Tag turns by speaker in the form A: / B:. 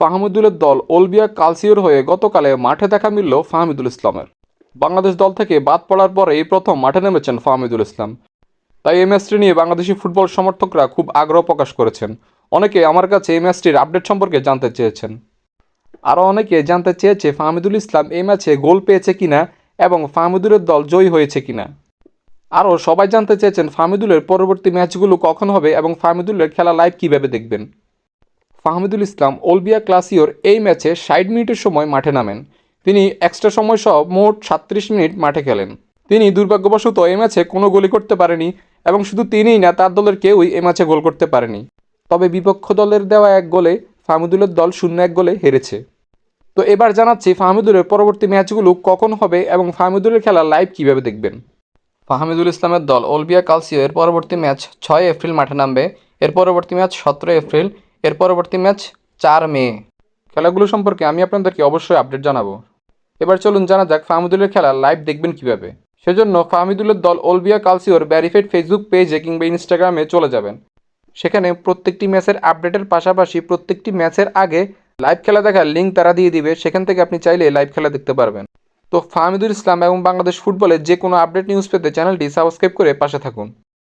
A: ফাহমিদুলের দল ওলবিয়া কালসিওর হয়ে গতকালে মাঠে দেখা মিলল ফাহমিদুল ইসলামের। বাংলাদেশ দল থেকে বাদ পড়ার পরে এই প্রথম মাঠে নেমেছেন ফাহমিদুল ইসলাম। তাই এই ম্যাচটি নিয়ে বাংলাদেশি ফুটবল সমর্থকরা খুব আগ্রহ প্রকাশ করেছেন। অনেকে আমার কাছে এই ম্যাচটির আপডেট সম্পর্কে জানতে চেয়েছেন। আরও অনেকে জানতে চেয়েছে ফাহমিদুল ইসলাম এই ম্যাচে গোল পেয়েছে কিনা এবং ফাহমিদুলের দল জয়ী হয়েছে কিনা। আরও সবাই জানতে চেয়েছেন ফাহমিদুলের পরবর্তী ম্যাচগুলো কখন হবে এবং ফাহমিদুলের খেলা লাইভ কীভাবে দেখবেন। ফাহমিদুল ইসলাম ওলবিয়া ক্লাসিওর এই ম্যাচে ষাট মিনিটের সময় মাঠে নামেন। তিনি এক্সট্রা সময় সহ মোট সাত্রিশ মিনিট মাঠে খেলেন। তিনি দুর্ভাগ্যবশত এই ম্যাচে কোনো গোলই করতে পারেনি এবং শুধু তিনিই না, তার দলের কেউই এই ম্যাচে গোল করতে পারেনি। তবে বিপক্ষ দলের দেওয়া এক গোলে ফাহমিদুলের দল শূন্য এক গোলে হেরেছে। তো এবার জানাচ্ছি ফাহমিদুলের পরবর্তী ম্যাচগুলো কখন হবে এবং ফাহমিদুলের খেলা লাইভ কীভাবে দেখবেন? ফাহমিদুল ইসলামের দল ওলবিয়া কালসিও এর পরবর্তী ম্যাচ ছয় এপ্রিল মাঠে নামবে। এর পরবর্তী ম্যাচ সতেরো এপ্রিল এর পরবর্তী ম্যাচ চার মে। খেলাগুলো সম্পর্কে আমি আপনাদেরকে অবশ্যই আপডেট জানাব। এবার চলুন জানা যাক ফাহমিদুলের খেলা লাইভ দেখবেন কীভাবে। সেজন্য ফাহমিদুলের দল ওলবিয়া কালসিওর ব্যারিফেড ফেসবুক পেজে কিংবা ইনস্টাগ্রামে চলে যাবেন। সেখানে প্রত্যেকটি ম্যাচের আপডেটের পাশাপাশি প্রত্যেকটি ম্যাচের আগে লাইভ খেলা দেখার লিঙ্ক তারা দিয়ে দিবে, সেখান থেকে আপনি চাইলে লাইভ খেলা দেখতে পারবেন। তো ফাহমিদুল ইসলাম এবং বাংলাদেশ ফুটবলের যে কোনো আপডেট নিউজ পেতে চ্যানেলটি সাবস্ক্রাইব করে পাশে থাকুন।